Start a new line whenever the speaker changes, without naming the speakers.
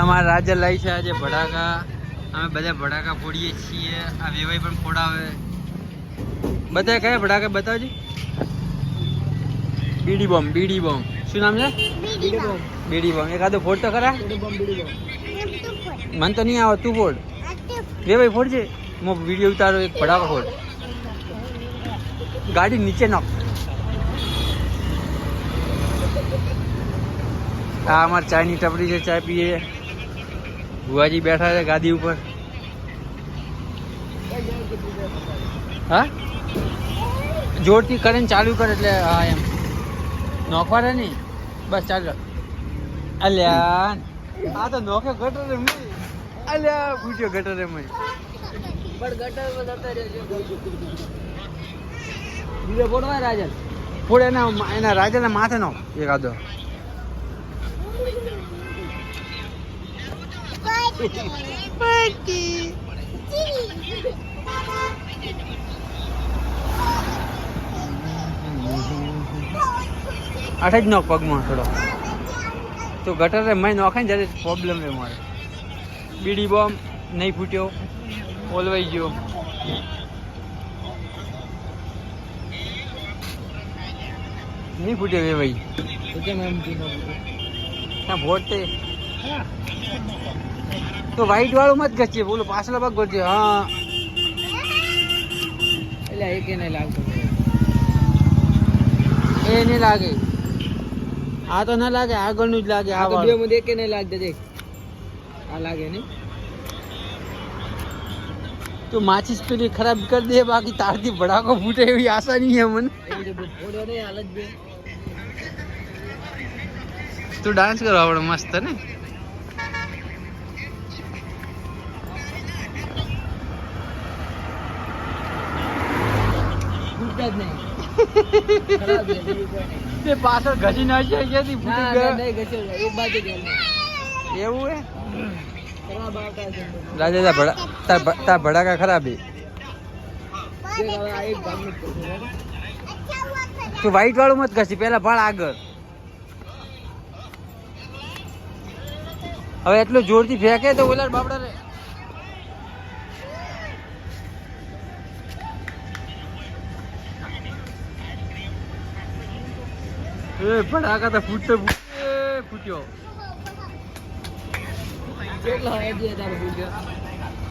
અમારા રાજા લાવી છે આજે ભડાકા. અમે બધા ભડાકા ફોડીએ છીએ. આ વેવાઈ પણ ફોડાવે. બધા કયા ભડાકા બતાવજો? Bidi bomb bidi bomb. શું નામ છે?
બીડી બોમ્બ.
બીડી બોમ્બ. એકાદો ફોડ તો ખરા?
બીડી બોમ્બ બીડી
મને તો નહીં આવે તું ફોડ. વેવાઈ ફોડજે. હું વીડિયો ઉતારો એક ભડાકા ફોડ. ગાડી નીચે નાખ. આ અમારી ચાયની ટપરી છે ચાય પીએ. ભુવાજી બેઠા છે ગાદી ઉપર. હા? જોરથી કરીને ચાલુ કર એટલે હા એમ. નોખવા રહે નહીં. બસ ચાલુ અલ્યા આ તો નોખે ગટર એમ અલ્યા પૂછ્યો ગટર એમ
રાજન
ફોડ એના એના રાજનના માથે નો એકાદો આઠ જ નો પગમાં થોડો. તો ગટર મેં નોખાય ને ત્યારે પ્રોબ્લેમ રહે મારે બીડી બોમ્બ નહીં ફૂટ્યો ઓલવાઈ ગયો. નહીં ફૂટ્યો એ ભાઈ. ત્યાં ભોટ તે તો વ્હાઈટ વાળું મત ગચીએ બોલો પાછલો ભાગ ઘટજે હા.
એટલે એ કે નહીં લાગતો.
એ નહીં લાગે. આ તો ના લાગે આગળનું જ લાગે આ
બે. માં એક નહીં લાગે દેખ આ લાગે નહીં.
તું માચીસ પેલી ખરાબ કરી દે બાકી તારથી ભડાકો ફૂટે એવી આશા નહીં હે મને. તું ડાન્સ કરો આવડે મસ્ત ને?
જ નહીં.
તે પાછળ ઘસી ના જાય ક્યાંથી ફૂટી
ના,
ગયા?
નહીં ઘસ્યો. એક બાજુ ગયો
એવું હે? રાજા તાર ભડા તાર ભ- ભડાકા ખરાબ? તું વ્હાઈટ વાળું મત ઘસી પેલા ભાળ આગળ. હવે એટલું જોરથી ફેંકે તો ઓલા બાપડા એ ફટાકા તો ફૂટે ફૂટ્યો
કેટલો idea તારે ફૂટ્યો?